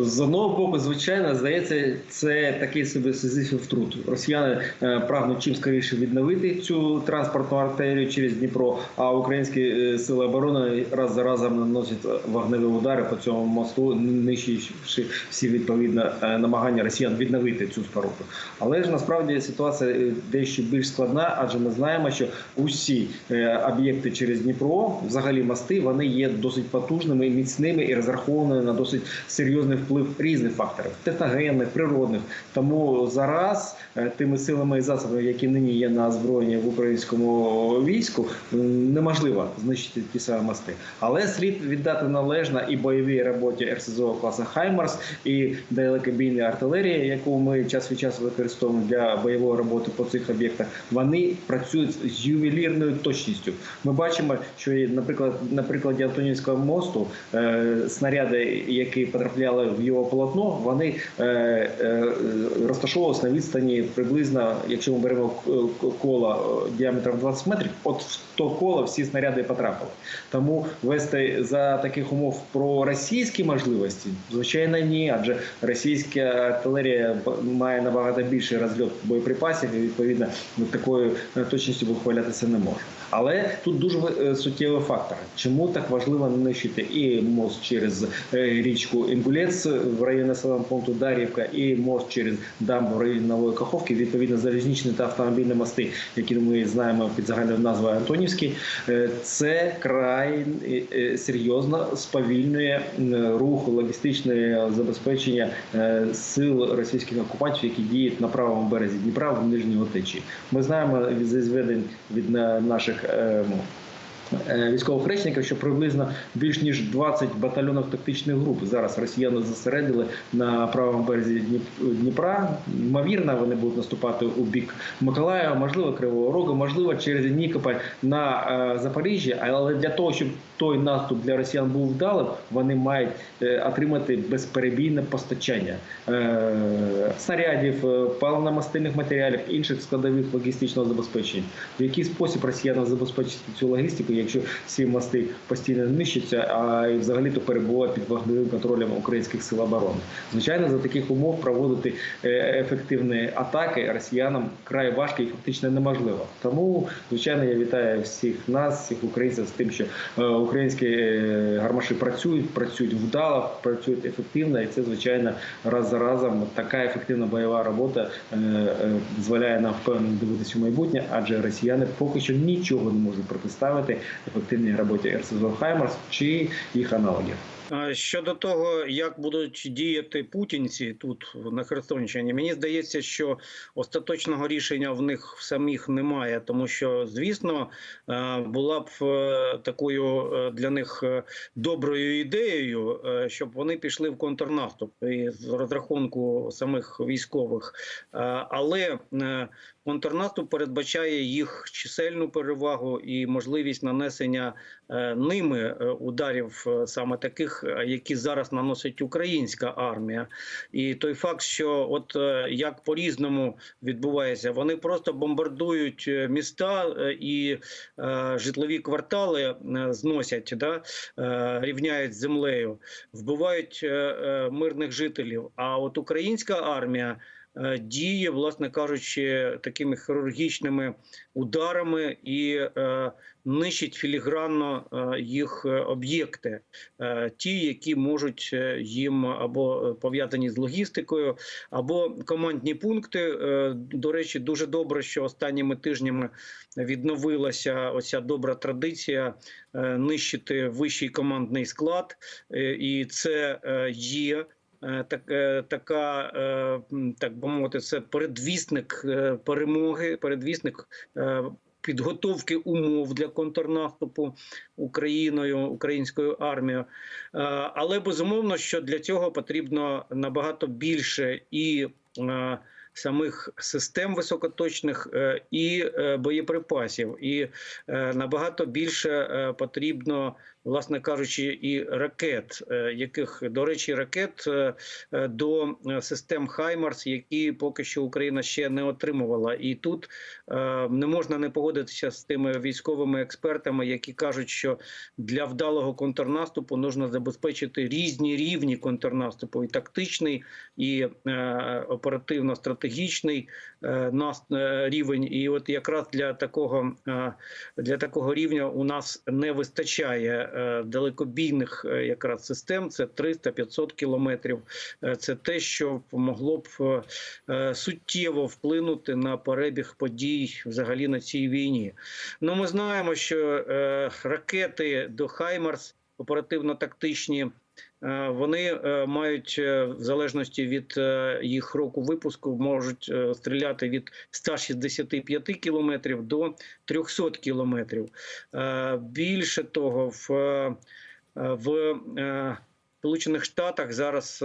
З одного боку, звичайно, здається, це такий собі сизифів труд. Росіяни е, прагнуть чим скоріше відновити цю транспортну артерію через Дніпро. А українські е, сили оборони раз за разом наносять вогневі удари по цьому мосту, нищуючи всі відповідно е, намагання росіян відновити цю споруду. Але ж насправді ситуація дещо більш складна, адже ми знаємо, що усі об'єкти через Дніпро, взагалі мости, вони є досить потужними, міцними і розрахованими на досить серйозний вплив різних факторів техногенних, природних. Тому зараз е, тими силами і засобами, які нині є на озброєнні в українському війську, неможливо знищити ті самі мости. Але слід віддати належно і бойовій роботі РСЗО класу Хаймарс, і далекобійній артилерії, яку ми час від часу використовуємо для бойової роботи по цих об'єктах. Вони працюють з ювелірною точністю. Ми бачимо, що наприклад на прикладі Антонівського мосту е, снаряди, які потрапляли в його полотно, вони е, е, розташовувалися на відстані приблизно, якщо ми беремо к- коло е, діаметром 20 метрів, от в то коло всі снаряди потрапили. Тому вести за таких умов про російські можливості, звичайно, ні, адже російська артилерія має набагато більший розльот боєприпасів, і відповідно такою е, точністю вихвалятися не може. Але тут дуже е, суттєвий фактор. Чому так важливо нищити і мост через е, річку Інгулець в районі населеного пункту Дарівка, і мост через дамбу в районі Нової Каховки, відповідно залізничні та автомобільні мости, які ми знаємо під загальною назвою Антонівський. Е, Це край серйозно сповільнює рух логістичне забезпечення сил російських окупантів, які діють на правому березі Дніпра в нижньому течії. Ми знаємо від зведень від наших 呃 ну, е, військових речників, що приблизно більш ніж 20 батальйонів тактичних груп зараз росіяни зосередили на правому березі Дніп- Дніпра. Ймовірно, вони будуть наступати у бік Миколаєва, можливо, Кривого Рогу, можливо, через Нікополь на е, Запоріжжя. Але для того, щоб той наступ для росіян був вдалим, вони мають е, отримати безперебійне постачання снарядів, паливно-мастильних матеріалів, інших складових логістичного забезпечення. В який спосіб росіянам забезпечити цю логістику, якщо всі мости постійно нищаться, а і взагалі то перебуває під вогневим контролем українських сил оборони. Звичайно, за таких умов проводити е, ефективні атаки росіянам край важко і фактично неможливо. Тому, звичайно, я вітаю всіх нас, всіх українців з тим, що е, українські е, гармаші працюють, працюють вдало, працюють ефективно, і це звичайно раз за разом така ефективна бойова робота дозволяє нам впевнено дивитися у майбутнє, адже росіяни поки що нічого не можуть протиставити ефективній роботі РСЗО Хаймарс чи їх аналогів. Щодо того, як будуть діяти путінці тут на Херсонщині, мені здається, що остаточного рішення в них самих немає, тому що, звісно, е, була б е, такою е, для них доброю ідеєю, щоб вони пішли в контрнаступ з розрахунку самих військових. Але контрнаступ передбачає їх чисельну перевагу і можливість нанесення е, ними е, ударів е, саме таких, які зараз наносить українська армія. І той факт, що от як по різному відбувається, вони просто бомбардують міста і житлові квартали зносять, да, рівняють з землею, вбивають мирних жителів. А от українська армія. Е, Діє, власне кажучи, такими хірургічними ударами і е, нищить філігранно е, їх об'єкти, ті, які можуть їм або пов'язані з логістикою, або командні пункти. До речі, дуже добре, що останніми тижнями відновилася оця добра традиція нищити вищий командний склад, і це є. Е, Так, е, така, е, так би мовити, це передвісник перемоги, передвісник підготовки умов для контрнаступу Україною, українською армією. Але безумовно, що для цього потрібно набагато більше і самих систем високоточних е, і е, боєприпасів. І е, набагато більше потрібно, власне кажучи, і ракет, яких, до речі, ракет до систем Хаймарс, які поки що Україна ще не отримувала. І тут не можна не погодитися з тими військовими експертами, які кажуть, що для вдалого контрнаступу нужно забезпечити різні рівні контрнаступу, і тактичний, і е, оперативно-стратегічний е, нас е, рівень. І от якраз для такого е, для такого рівня у нас не вистачає далекобійних якраз систем. Це 300-500 кілометрів. Це те, що могло б суттєво вплинути на перебіг подій взагалі на цій війні. Ну, ми знаємо, що ракети до Хаймарс оперативно-тактичні. Е, Вони е, мають е, в залежності від їх року випуску можуть стріляти від 165 кілометрів до 300 кілометрів. Більше того, в, в Сполучених Штатах зараз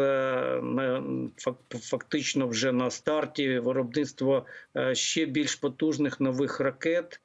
фактично вже на старті виробництво ще більш потужних нових ракет.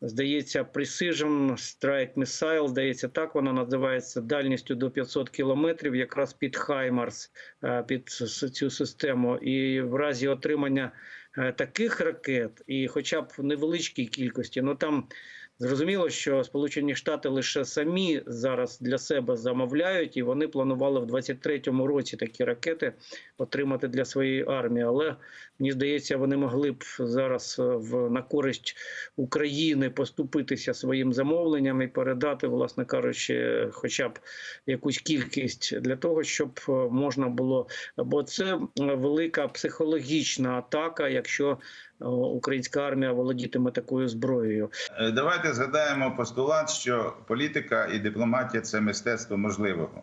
Здається, Precision Strike Missile, здається, так вона називається дальністю до 500 кілометрів, якраз під Хаймарс, е, під цю систему. І в разі отримання е, таких ракет, і хоча б невеличкій кількості, ну там зрозуміло, що Сполучені Штати лише самі зараз для себе замовляють, і вони планували в 23-му році такі ракети отримати для своєї армії. Але мені здається, вони могли б зараз е, в на користь України поступитися своїм замовленням і передати, власне кажучи, хоча б якусь кількість для того, щоб е, можна було. Бо це е, велика психологічна атака, якщо українська армія володітиме такою зброєю. Е, Давайте згадаємо постулат, що політика і дипломатія це мистецтво можливого.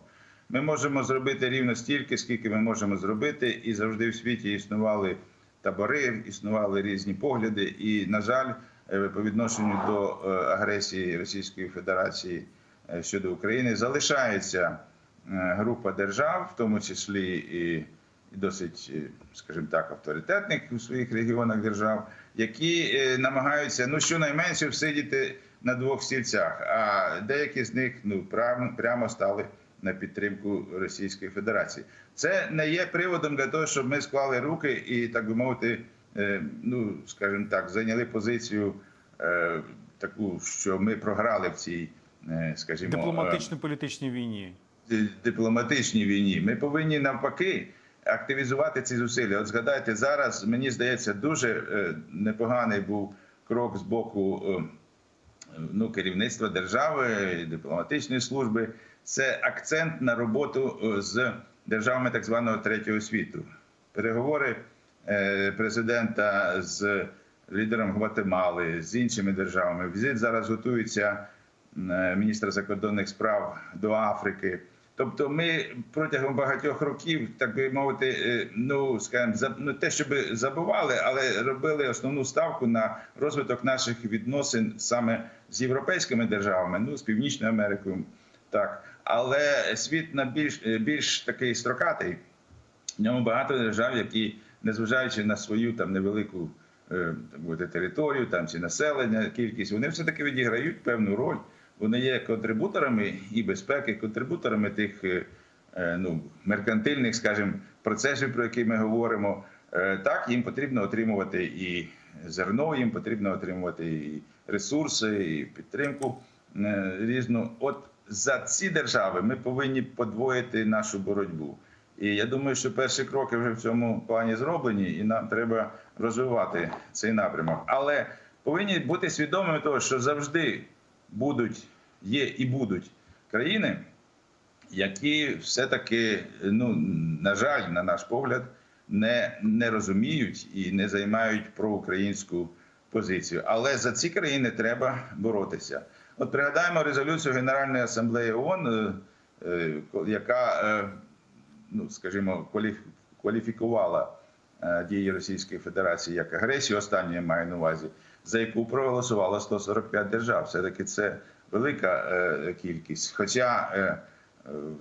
Ми можемо зробити рівно стільки, скільки ми можемо зробити, і завжди в світі існували табори, існували різні погляди. І, на жаль, е, по відношенню до е, агресії Російської Федерації е, щодо України залишається е, група держав, в тому числі і і досить, е, скажімо так, авторитетних у своїх регіонах держав, які е, намагаються ну щонайменше всидіти на двох стільцях. А деякі з них ну прямо, прямо стали на підтримку Російської Федерації. Це не є приводом для того, щоб ми склали руки і так би мовити, е, ну скажімо так, зайняли позицію таку, що ми програли в цій, скажімо, дипломатично-політичній війні. дипломатичній війні. Ми повинні навпаки активізувати ці зусилля. От згадайте зараз, мені здається, дуже е, непоганий був крок з боку е, ну, керівництва держави, дипломатичної служби. Це акцент на роботу е, з державами так званого третього світу. Переговори президента з лідером Гватемали, з іншими державами. Візит зараз готується міністра закордонних справ до Африки. Тобто, ми протягом багатьох років, так би мовити, е, ну скажімо, ну, те, щоб забували, але робили основну ставку на розвиток наших відносин саме з європейськими державами, ну з Північною Америкою, так. Але світ на більш більш такий строкатий. В ньому багато держав, які, незважаючи на свою там невелику е, так територію там чи населення, кількість, вони все таки відіграють певну роль. Вони є контрибуторами і безпеки, контрибуторами тих е, е, ну, меркантильних, скажімо, процесів, про які ми говоримо. Е, Так, їм потрібно отримувати і зерно, їм потрібно отримувати і ресурси, і підтримку різну. От за ці держави ми повинні подвоїти нашу боротьбу. І я думаю, що перші кроки вже в цьому плані зроблені, і нам треба розвивати цей напрямок. Але повинні бути свідомими того, що завжди будуть, є і будуть країни, які все-таки, ну на жаль, на наш погляд, не, не розуміють і не займають проукраїнську позицію. Але за ці країни треба боротися. От пригадаємо резолюцію Генеральної асамблеї ООН, е, е, яка, е, ну скажімо, кваліф- кваліфікувала дії Російської Федерації як агресію, останню я маю на увазі, за яку проголосувало 145 держав. Все таки це велика е, кількість. Хоча е,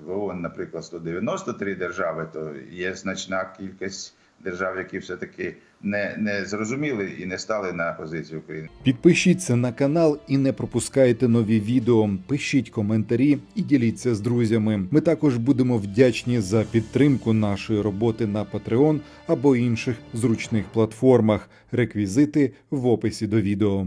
в ООН, наприклад, 193 держави, то є значна кількість держав, які все-таки не, не зрозуміли і не стали на позицію України. Підпишіться на канал і не пропускайте нові відео. Пишіть коментарі і діліться з друзями. Ми також будемо вдячні за підтримку нашої роботи на Patreon або інших зручних платформах. Реквізити в описі до відео.